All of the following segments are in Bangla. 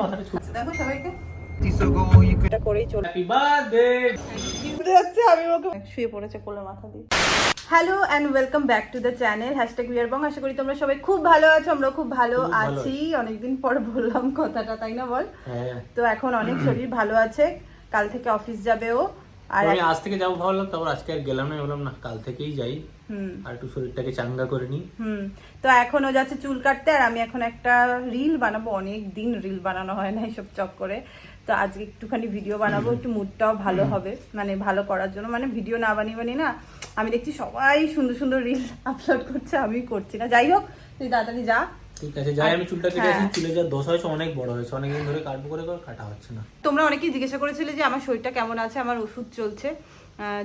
মাথাটা ছোট দেখো সবাইকে। তিসো গো এটা করেই চলে। হ্যাপি বার্থডে বুঝতে যাচ্ছে আমি ওকে শুয়ে পড়েছে কোলে মাথা দিয়ে। Hello and welcome back to the channel hashtag beer bong আশা করি তোমরা সবাই খুব ভালো আছো আমরা খুব ভালো আছি। অনেকদিন পর বললাম কথাটা তাই না বল? হ্যাঁ। তো এখন অনেক শরীর ভালো আছে। কাল থেকে অফিস যাবে ও। আর আমি আজ থেকে যাব ভাবলাম তারপর আজকে আর গেলাম না বললাম না কাল থেকেই যাই। আর একটু শরীরটাকে চাঙ্গা করে নিই। হুম। তো এখন যাচ্ছে চুল কাটতে আর আমি এখন একটা রিল বানাবো। অনেক দিন রিল বানানো হয় না এইসব চক করে। তো আজকে একটুখানি ভিডিও বানাবো একটু মুডটাও ভালো হবে। মানে ভালো করার জন্য। মানে ভিডিও না বানিয়ে বানিয়ে না আমি দেখছি সবাই সুন্দর সুন্দর রিল আপলোড করছে আমি করছি না। যাই হোক তুই তাড়াতাড়ি যা। ঠিক আছে যাই আমি চুলটা কেটে হ্যাঁ। চুলে যা দোষ হয়েছে অনেক বড় হয়েছে। অনেকদিন ধরে কাটবো করে করে কাটা হচ্ছে না। তোমরা অনেকেই জিজ্ঞাসা করেছিলে যে আমার শরীরটা কেমন আছে? আমার ওষুধ চলছে?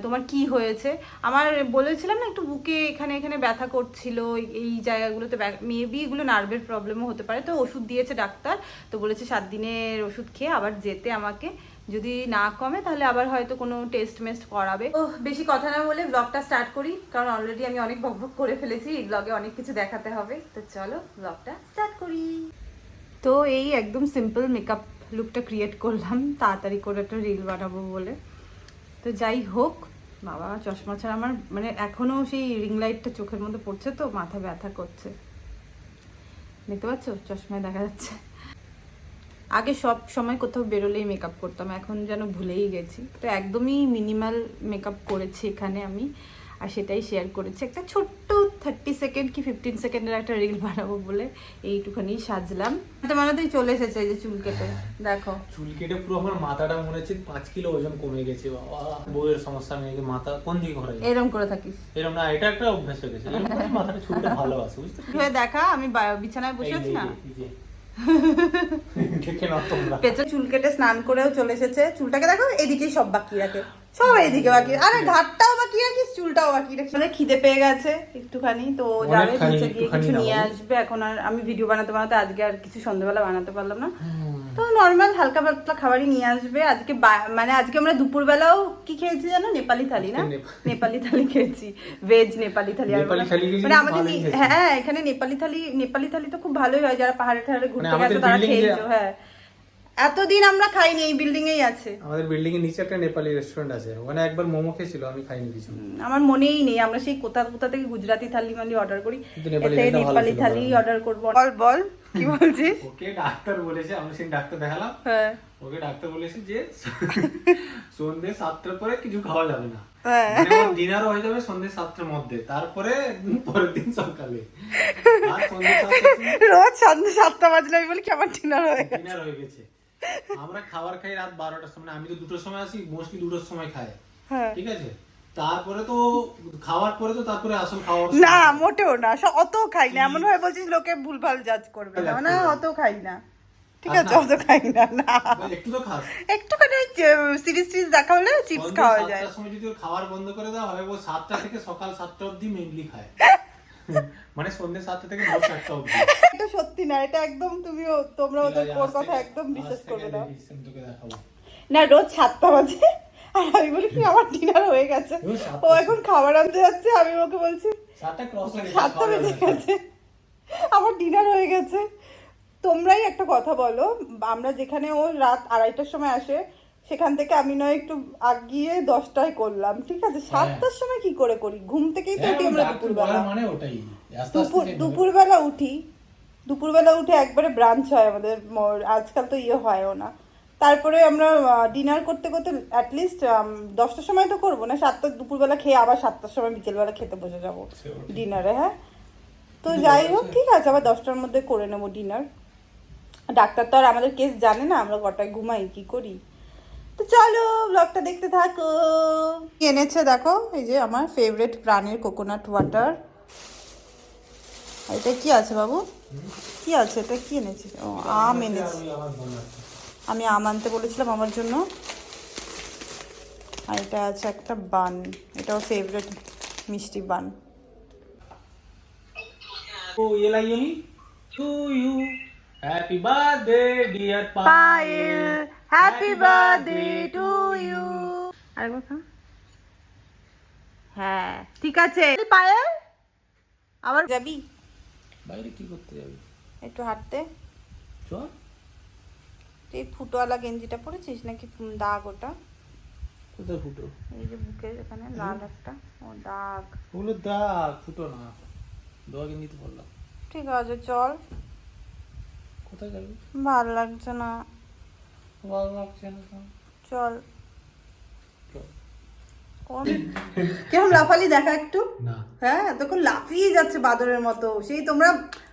তোমার কি হয়েছে? আমার বলেছিলাম না একটু বুকে এখানে এখানে ব্যথা করছিল এই- জায়গাগুলোতে মেবি এগুলো নার্ভের প্রবলেমও হতে পারে। তো ওষুধ দিয়েছে ডাক্তার তো বলেছে সাত দিনের ওষুধ খেয়ে আবার যেতে আমাকে। যদি না কমে তাহলে আবার হয়তো কোনো টেস্ট মেস্ট করাবে। ও বেশি কথা না বলে ব্লগটা স্টার্ট করি কারণ অলরেডি আমি অনেক বকবক করে ফেলেছি এই ব্লগে অনেক কিছু দেখাতে হবে। তো চলো ব্লগটা স্টার্ট করি। তো এই একদম সিম্পল মেকআপ লুকটা ক্রিয়েট করলাম তাড়াতাড়ি করে একটা রিল বানাবো বলে। তো যাই হোক, বাবা, চশমা ছাড়া আমার মানে এখনও সেই রিং লাইটটা চোখের মধ্যে পড়ছে তো, মাথা ব্যথা করছে। দেখতে পাচ্ছ? চশমায় দেখা যাচ্ছে। আগে সব সময় কোথাও বেরোলেই মেকআপ করতাম, এখন যেন ভুলেই গেছি। তো একদমই মিনিমাল মেকআপ করেছি এখানে আমি, আর সেটাই শেয়ার করেছি। একটা ছোট্ট থার্টি সেকেন্ড কি ফিফটিন সেকেন্ডের একটা রিল বানাবো বলে এইটুখানি সাজলাম। তো মানাতেই চলে এসেছে এই যে চুল কেটে। দেখো। চুল কেটে পুরো আমার মাথাটা মনে হচ্ছে পাঁচ কিলো ওজন কমে গেছে বাবা। বউয়ের সমস্যা নেই মাথা কোন দিকে ঘরে এরম করে থাকিস। এরকম না এটা একটা অভ্যাস হয়ে গেছে। এরকম মাথাটা চুলটা ভালোবাসে বুঝতে দেখা? আমি বিছানায় বসে আছি না? পেছনে চুল কেটে স্নান করেও চলে এসেছে। চুলটাকে দেখো এদিকেই সব বাকি রাখে। সব এদিকে বাকি। আরে ঘাটটাও বাকি রাখিস চুলটাও বাকি রাখিস। মানে খিদে পেয়ে গেছে একটুখানি তো যাবে নিচে গিয়ে কিছু নিয়ে আসবে। এখন আর আমি ভিডিও বানাতে বানাতে আজকে আর কিছু সন্ধ্যাবেলা বানাতে পারলাম না। তো নর্মাল হালকা পাতলা খাবারই নিয়ে আসবে। আজকে মানে আজকে আমরা দুপুরবেলাও কি খেয়েছি জানো? নেপালি থালি না? নেপালি থালি খেয়েছি। ভেজ নেপালি থালি মানে আমাদের। হ্যাঁ এখানে নেপালি থালি নেপালি থালি তো খুব ভালোই হয় যারা পাহাড়ে টাহাড়ে ঘুরতে গেছে তারা খেয়েছো হ্যাঁ। এতদিন আমরা খাইনি এই বিল্ডিং এই আছে। আমাদের বিল্ডিং এর নিচে একটা নেপালি রেস্টুরেন্ট আছে ওখানে একবার মোমো খেয়েছিল আমি খাইনি কিছু। আমার মনেই নেই আমরা সেই কোথা কোথা থেকে গুজরাটি থালি মালি অর্ডার করি নেপালি থালি অর্ডার করব। বল বল। কি বলছিস? ওকে ডাক্তার বলেছে আমি সেই ডাক্তার দেখালাম। হ্যাঁ। ওকে ডাক্তার বলেছে যে সন্ধ্যে সাতটার পরে কিছু খাওয়া যাবে না। হ্যাঁ। ডিনার হয়ে যাবে সন্ধ্যে সাতটার মধ্যে তারপরে পরের দিন সকালে। রোজ সন্ধ্যে সাতটা বাজলে আমি বলি কি আমার ডিনার হয়ে গেছে। ডিনার হয়ে গেছে। আমরা খাবার খাই রাত বারোটার সময় আমি তো দুটোর সময় আসি মোস্টলি দুটোর সময় খাই হ্যাঁ। ঠিক আছে? তারপরে তো খাওয়ার পরে তো তারপরে আসল খাওয়া না মোটেও না। অত খাই না। এমন ভাবে বলছিস লোকে ভুলভাল জাজ করবে। না না অত খাই না। ঠিক আছে অত খাই না না। একটু তো খাস। একটুখানি সিরিজ টিরিজ দেখা হলে চিপস খাওয়া যায়। সময় যদি খাবার বন্ধ করে দেওয়া হয় ও সাতটা থেকে সকাল সাতটা অবধি মেনলি খায়। মানে সন্ধ্যে সাতটা থেকে ভোর চারটা অবধি। এটা সত্যি না এটা একদম তুমি তোমরা ওদের কথা একদম বিশ্বাস করবে না। না রোজ সাতটা বাজে। আর আমি বলি কি আমার ডিনার হয়ে গেছে। ও এখন খাবার আনতে যাচ্ছে আমি ওকে বলছি সাতটা বেজে গেছে। আমার ডিনার হয়ে গেছে। তোমরাই একটা কথা বলো আমরা যেখানে ও রাত আড়াইটার সময় আসে সেখান থেকে আমি নয় একটু আগিয়ে দশটায় করলাম ঠিক আছে? সাতটার সময় কি করে করি? ঘুম থেকেই তো হ্যাঁ, উঠি আমরা দুপুরবেলা। মানে ওটাই। দুপুর দুপুরবেলা উঠি। দুপুরবেলা উঠে একবারে ব্রাঞ্চ হয় আমাদের আজকাল তো ইয়ে হয়ও না। তারপরে আমরা ডিনার করতে করতে অ্যাটলিস্ট দশটার সময় তো করব। না সাতটা দুপুরবেলা খেয়ে আবার সাতটার সময় বিকেলবেলা খেতে বসে যাব ডিনারে হ্যাঁ? তো যাই হোক ঠিক আছে আবার দশটার মধ্যে করে নেব ডিনার ডাক্তার তো আর আমাদের কেস জানে না আমরা কটায় ঘুমাই কি করি? তো চলো ব্লগটা দেখতে থাকো। এনেছে দেখো এই যে আমার ফেভারিট প্রাণের কোকোনাট ওয়াটার এটা কি আছে বাবু? কি আছে? এটা কি এনেছে? ও আম এনেছে আমি আম আনতে বলেছিলাম আমার জন্য। আর এটা আছে একটা বান। এটাও ফেভারেট মিষ্টি bun. To you Payel. Happy to you হ্যাঁ ঠিক আছে। পায়েল আবার যাবি? বাইরে কি করতে যাবি? একটু হাঁটতে। চল। এই ফুটোওয়ালা গেঞ্জিটা পরেছিস নাকি দাগ ওটা? কোথায় ফুটো? এই যে বুকের এখানে লাল একটা। ও দাগ। ওগুলো দাগ ফুটো না। দোয়া কিনতে বললাম ঠিক আছে চল। কোথায় যাবি ভালো লাগছে না। ভালো লাগছে না চল। চল। কোন? কেমন লাফালি দেখা একটু? হ্যাঁ তখন লাফিয়ে যাচ্ছে বাদরের মতো। সেই তোমরা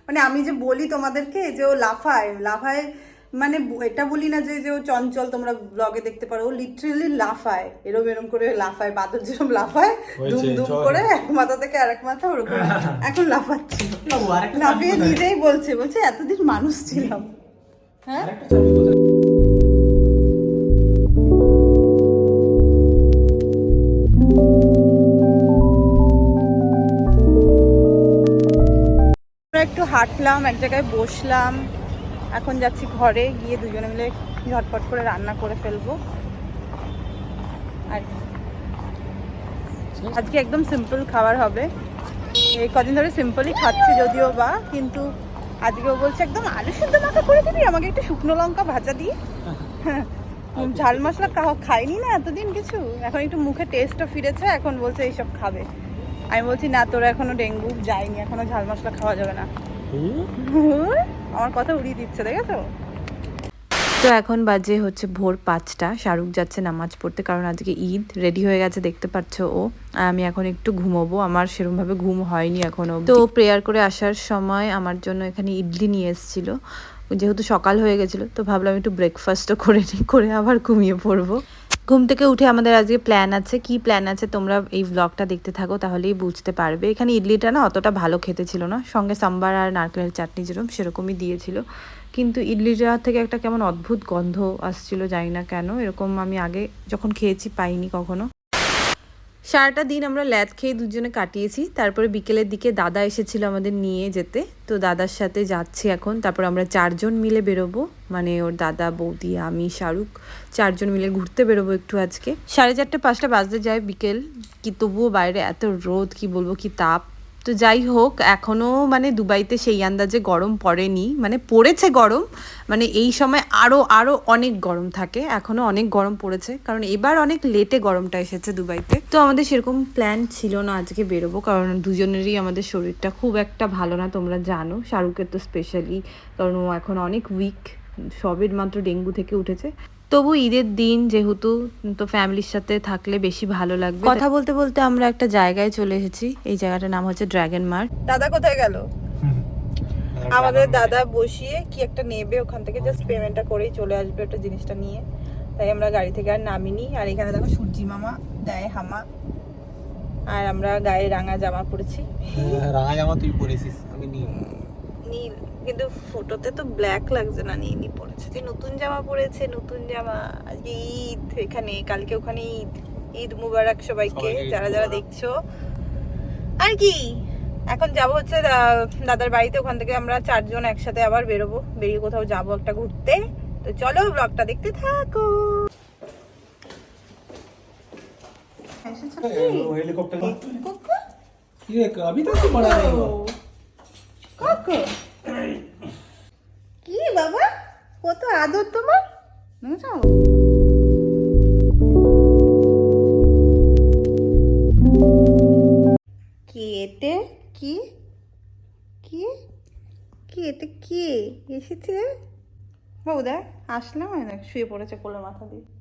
মানে আমি যে বলি তোমাদেরকে যে ও লাফায় লাফায় মানে এটা বলি না যে যে ও চঞ্চল তোমরা ব্লগে দেখতে পারো। ও লিটারেলি লাফায় এরম এরম করে লাফায় বাদর যেরকম লাফায় দুম দুম করে এক মাথা থেকে আরেক মাথা ওরকম। এখন লাফাচ্ছে। লাফিয়ে নিজেই বলছে বলছে এতদিন মানুষ ছিলাম। হ্যাঁ? একটু হাঁটলাম এক জায়গায় বসলাম। এখন যাচ্ছি ঘরে গিয়ে দুজনে মিলে ঝটপট করে রান্না করে ফেলব। আর আজকে একদম সিম্পল খাবার হবে। এই কদিন ধরে সিম্পলই খাচ্ছি যদিও বা কিন্তু আজকেও বলছে একদম আলু সিদ্ধ মাখা করে দিবি আমাকে একটু শুকনো লঙ্কা ভাজা দিয়ে ঝাল মশলা খাইনি না এতদিন কিছু। এখন একটু মুখে টেস্টও ফিরেছে এখন বলছে এইসব খাবে। আমি বলছি না তোরা এখনও ডেঙ্গু যায়নি এখনও ঝাল মশলা খাওয়া যাবে না। আমার কথা উড়িয়ে দিচ্ছে দেখেছ? তো এখন বাজে হচ্ছে ভোর পাঁচটা। শাহরুখ যাচ্ছে নামাজ পড়তে কারণ আজকে ঈদ রেডি হয়ে গেছে দেখতে পাচ্ছ ও। আমি এখন একটু ঘুমোবো আমার সেরমভাবে ঘুম হয়নি এখনও তো প্রেয়ার করে আসার সময় আমার জন্য এখানে ইডলি নিয়ে এসেছিল। যেহেতু সকাল হয়ে গেছিল তো ভাবলাম একটু ব্রেকফাস্টও করে নিই করে আবার ঘুমিয়ে পড়ব। ঘুম থেকে উঠে আমাদের আজকে প্ল্যান আছে। কি প্ল্যান আছে তোমরা এই ব্লগটা দেখতে থাকো, তাহলেই বুঝতে পারবে। এখানে ইডলিটা না অতটা ভালো খেতে ছিল না। সঙ্গে সাম্বার আর নারকেলের চাটনি যেরকম, সেরকমই দিয়েছিল। কিন্তু ইডলিটা থেকে একটা কেমন অদ্ভুত গন্ধ আসছিল, জানি না কেন। এরকম আমি আগে যখন খেয়েছি পাইনি কখনো। সারাটা দিন আমরা ল্যাদ খেয়ে দুজনে কাটিয়েছি। তারপরে বিকেলের দিকে দাদা এসেছিল আমাদের নিয়ে যেতে। তো দাদার সাথে যাচ্ছি এখন। তারপর আমরা চারজন মিলে বেরোবো। মানে ওর দাদা, বৌদি, আমি, শাহরুখ চারজন মিলে ঘুরতে বেরোবো একটু আজকে। সাড়ে চারটে, পাঁচটা বাজতে যায় বিকেল। কি তবুও বাইরে এত রোদ, কি বলব, কি তাপ। তো যাই হোক এখনও মানে দুবাইতে সেই আন্দাজে গরম পড়েনি। মানে পড়েছে গরম মানে এই সময় আরও আরও অনেক গরম থাকে। এখনও অনেক গরম পড়েছে, কারণ এবার অনেক লেটে গরমটা এসেছে দুবাইতে। তো আমাদের সেরকম প্ল্যান ছিল না আজকে বেরোবো, কারণ দুজনেরই আমাদের শরীরটা খুব একটা ভালো না, তোমরা জানো। শাহরুখের তো স্পেশালি কারণ ও এখন অনেক উইক সবের মাত্র ডেঙ্গু থেকে উঠেছে। তবু ঈদের দিন যেহেতু তো ফ্যামিলির সাথে থাকলে বেশি ভালো লাগবে। কথা বলতে বলতে আমরা একটা জায়গায় চলে এসেছি। এই জায়গাটার নাম হচ্ছে ড্র্যাগন মার্ট দাদা কোথায় গেল? আমাদের দাদা বসিয়ে কি একটা নেবে ওখান থেকে? জাস্ট পেমেন্টটা করেই চলে আসবে একটা জিনিসটা নিয়ে। তাই আমরা গাড়ি থেকে আর নামিনি। আর এখানে দেখো সূর্যি মামা দেয় হামা। আর আমরা গায়ে রাঙা জামা পরেছি। হ্যাঁ, রাঙা জামা তুই পরেছিস আমি নিই নীল। কিন্তু ফটোতে তো ব্ল্যাক লাগছে না নীলই পরেছে যে নতুন জামা পরেছে নতুন জামা আজকে ঈদ এখানে কালকে ওখানে ঈদ ঈদ মুবারক সবাইকে সবাইকে ঈদ যারা যারা মুবারক। দেখছো আর কি এখন যাব হচ্ছে দা- দাদার বাড়িতে ওখান থেকে আমরা চারজন একসাথে আবার বেরোবো বেরিয়ে কোথাও যাবো একটা ঘুরতে তো চলো ব্লগটা দেখতে থাকো এসেছো কি? হেলিকপ্টার কুকু? ये अभी तक तो बड़ा है वो। কাকু কি বাবা? কত আদর তোমার? বুঝছ? কি এতে? কি? কি? কি এতে? কি? এসেছে? বৌদা, আসলাম শুয়ে পড়েছে কোলে মাথা দিয়ে।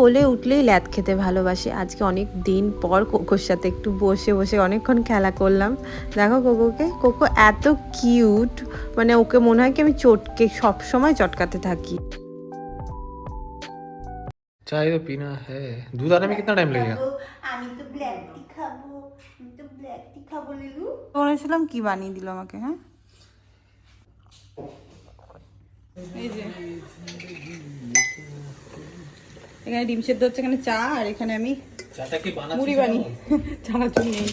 কোলে উঠলেই ল্যাদ খেতে ভালোবাসে আজকে অনেক দিন পর কোকোর সাথে একটু বসে বসে অনেকক্ষণ খেলা করলাম দেখো কোকোকে কোকো এত কিউট মানে ওকে মনে হয় কি আমি চটকে সব সময় চটকাতে থাকি चाय तो पीना है दूध आने में कितना टाइम लगेगा আমি তো ব্ল্যাক টি খাবো আমি তো ব্ল্যাক টি খাবো লিলু বলেছিলাম কি বানিয়ে দিল আমাকে হ্যাঁ এই যে এখানে ডিম সেদ্ধ হচ্ছে এখানে চা আর এখানে আমি মুড়ি বানি চানাচুর নেই।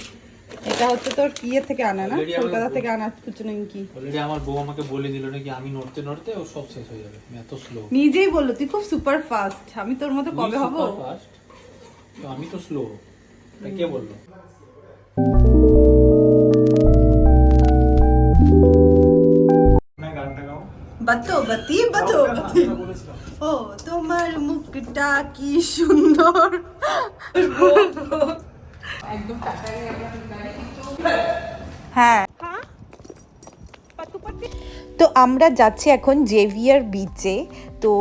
এটা হচ্ছে তোর ইয়ে থেকে আনা না? কলকাতা থেকে আনা কিছু নেই কি অলরেডি আমার বউ আমাকে বলে দিল নাকি আমি নড়তে নড়তে ও সব শেষ হয়ে যাবে। এত স্লো নিজেই বলল তুই খুব সুপার ফাস্ট আমি তোর মতো কবে হব? ফাস্ট তো আমি তো স্লো কে বলল? বাতো বাতি বাতো বাতি। ও তোমার মুখটা কি সুন্দর। হ্যাঁ। তো আমরা যাচ্ছি এখন জেভিয়ার বিচে তো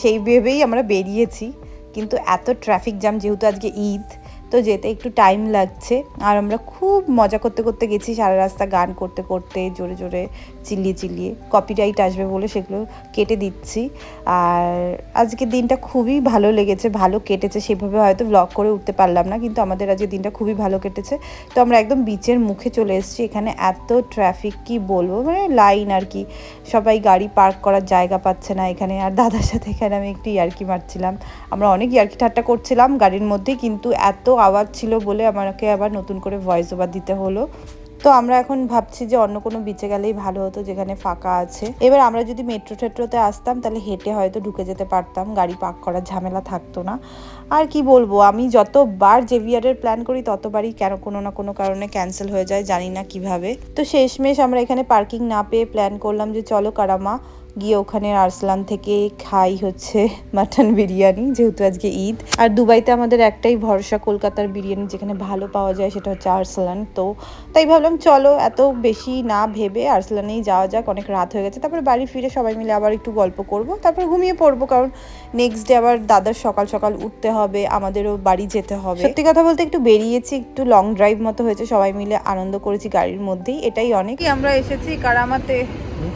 সেই ভেবেই আমরা বেরিয়েছি। কিন্তু এত ট্রাফিক জ্যাম যেহেতু আজকে ঈদ তো যেতে একটু টাইম লাগছে। আর আমরা খুব মজা করতে করতে গেছি, সারা রাস্তা গান করতে করতে, জোরে জোরে চিল্লিয়ে চিল্লিয়ে। কপিরাইট আসবে বলে সেগুলো কেটে দিচ্ছি। আর আজকে দিনটা খুবই ভালো লেগেছে, ভালো কেটেছে। সেভাবে হয়তো ব্লগ করে উঠতে পারলাম না, কিন্তু আমাদের আজকে দিনটা খুবই ভালো কেটেছে। তো আমরা একদম বিচের মুখে চলে এসেছি। এখানে এত ট্রাফিক কি বলব? মানে লাইন আর কি। সবাই গাড়ি পার্ক করার জায়গা পাচ্ছে না এখানে। আর দাদার সাথে এখানে আমি একটু ইয়ার্কি মারছিলাম। আমরা অনেক ইয়ার্কি ঠাট্টা করছিলাম গাড়ির মধ্যে কিন্তু এত আওয়াজ ছিল বলে আমাকে আবার নতুন করে ভয়েস ওভার দিতে হলো। তো আমরা এখন ভাবছি যে অন্য কোনো বিচে গেলেই ভালো হতো যেখানে ফাঁকা আছে। এবার আমরা যদি মেট্রো টেট্রোতে আসতাম, তাহলে হেঁটে হয়তো ঢুকে যেতে পারতাম। গাড়ি পার্ক করার ঝামেলা থাকতো না। আর কি বলব, আমি যতবার জেভিয়ারের প্ল্যান করি, ততবারই কেন কোনো না কোনো কারণে ক্যান্সেল হয়ে যায়, জানি না কীভাবে। তো শেষমেশ আমরা এখানে পার্কিং না পেয়ে প্ল্যান করলাম যে চলো কারামা গিয়ে ওখানে আরসলান থেকে খাই হচ্ছে মাটন বিরিয়ানি যেহেতু আজকে ঈদ। আর দুবাইতে আমাদের একটাই ভরসা কলকাতার বিরিয়ানি যেখানে ভালো পাওয়া যায় সেটা হচ্ছে আরসলান। তো তাই ভাবলাম চলো এত বেশি না ভেবে আরসলানেই যাওয়া যাক অনেক রাত হয়ে গেছে। তারপরে বাড়ি ফিরে সবাই মিলে আবার একটু গল্প করব তারপর ঘুমিয়ে পড়ব কারণ নেক্সট ডে আবার দাদার সকাল সকাল উঠতে হবে আমাদেরও বাড়ি যেতে হবে। সত্যি কথা বলতে একটু বেরিয়েছি একটু লং ড্রাইভ মতো হয়েছে সবাই মিলে আনন্দ করেছি গাড়ির মধ্যেই এটাই অনেক। আমরা এসেছি কারামাতে।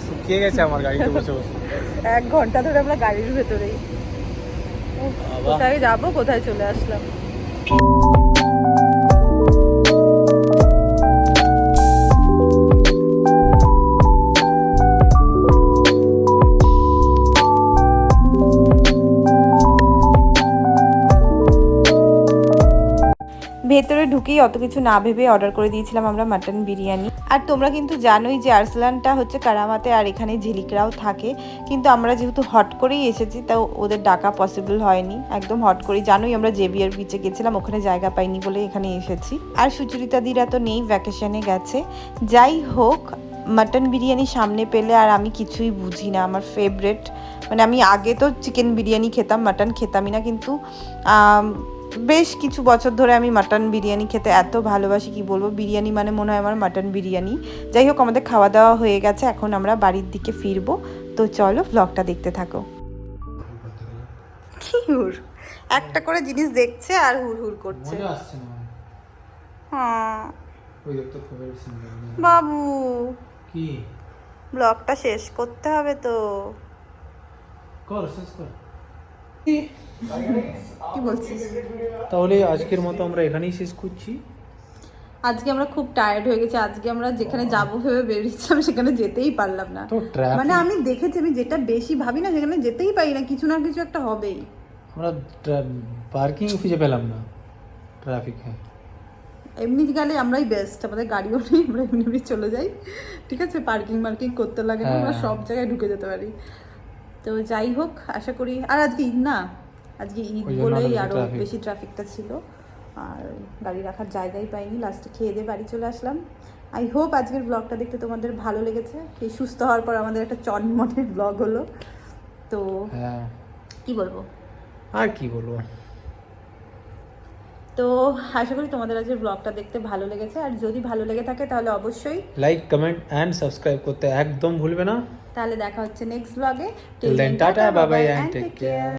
শুকিয়ে গেছে আমার গাড়িতে বসে। এক ঘণ্টা ধরে আমরা গাড়ির ভেতরেই। কোথায় যাব কোথায় চলে আসলাম? ভেতরে ঢুকেই অত কিছু না ভেবে অর্ডার করে দিয়েছিলাম আমরা মাটন বিরিয়ানি। আর তোমরা কিন্তু জানোই যে আরসলানটা হচ্ছে কারামাতে আর এখানে ঝিলিকরাও থাকে। কিন্তু আমরা যেহেতু হট করেই এসেছি তাও ওদের ডাকা পসিবল হয়নি। একদম হট করেই, জানোই আমরা জেবিয়ার বিচে গেছিলাম, ওখানে জায়গা পাইনি বলে এখানে এসেছি। আর সুচরিতাদিরা তো নেই ভ্যাকেশনে গেছে। যাই হোক মাটন বিরিয়ানি সামনে পেলে আর আমি কিছুই বুঝি না। আমার ফেভারেট মানে আমি আগে তো চিকেন বিরিয়ানি খেতাম মাটন খেতামই না, কিন্তু বেশ কিছু বছর ধরে আমি মাটন বিরিয়ানি খেতে এত ভালোবাসি কি বলব? বিরিয়ানি মানে মনে হয় আমার মাটন বিরিয়ানি। যাই হোক আমাদের খাওয়া দাওয়া হয়ে গেছে এখন আমরা বাড়ির দিকে ফিরবো। তো চলো ব্লগটা দেখতে থাকো। কি হুর? একটা করে জিনিস দেখছে আর হুর হুর করছে। হ্যাঁ। বাবু। কি? ব্লগটা শেষ করতে হবে তো। কর শেষ কর। কি বলছিস? তাহলে আজকের মতো আমরা এখানেই শেষ করছি। আজকে আমরা খুব টায়ার্ড হয়ে গেছি। আজকে আমরা যেখানে যাব ভেবে বেরিয়েছিলাম সেখানে যেতেই পারলাম না। মানে আমি দেখেছি আমি যেটা বেশি ভাবি না সেখানে যেতেই পারি না। কিছু না কিছু একটা হবেই। আমরা পার্কিং খুঁজে পেলাম না ট্রাফিক হ্যাঁ এমনি গেলে আমরাই বেস্ট আমাদের গাড়িও নেই আমরা এমনি এমনি চলে যাই। ঠিক আছে? পার্কিং মার্কিং করতে লাগে না আমরা হ্যাঁ। সব জায়গায় ঢুকে যেতে পারি। তো যাই হোক আশা করি আর আজকে ঈদ না? আজকে ঈদ বলেই আরও বেশি ট্রাফিকটা ছিল। আর গাড়ি রাখার জায়গাই পাইনি লাস্টে খেয়ে দিয়ে বাড়ি চলে আসলাম। আই হোপ আজকের ব্লগটা দেখতে তোমাদের ভালো লেগেছে। এই সুস্থ হওয়ার পর আমাদের একটা চনমনের ব্লগ হলো। তো হ্যাঁ। কি বলব? আর কি বলব? তো আশা করি তোমাদের আজকের ব্লগটা দেখতে ভালো লেগেছে। আর যদি ভালো লেগে থাকে তাহলে অবশ্যই লাইক কমেন্ট অ্যান্ড সাবস্ক্রাইব করতে একদম ভুলবে না। তাহলে দেখা হচ্ছে নেক্সট ব্লগে bye, and take care.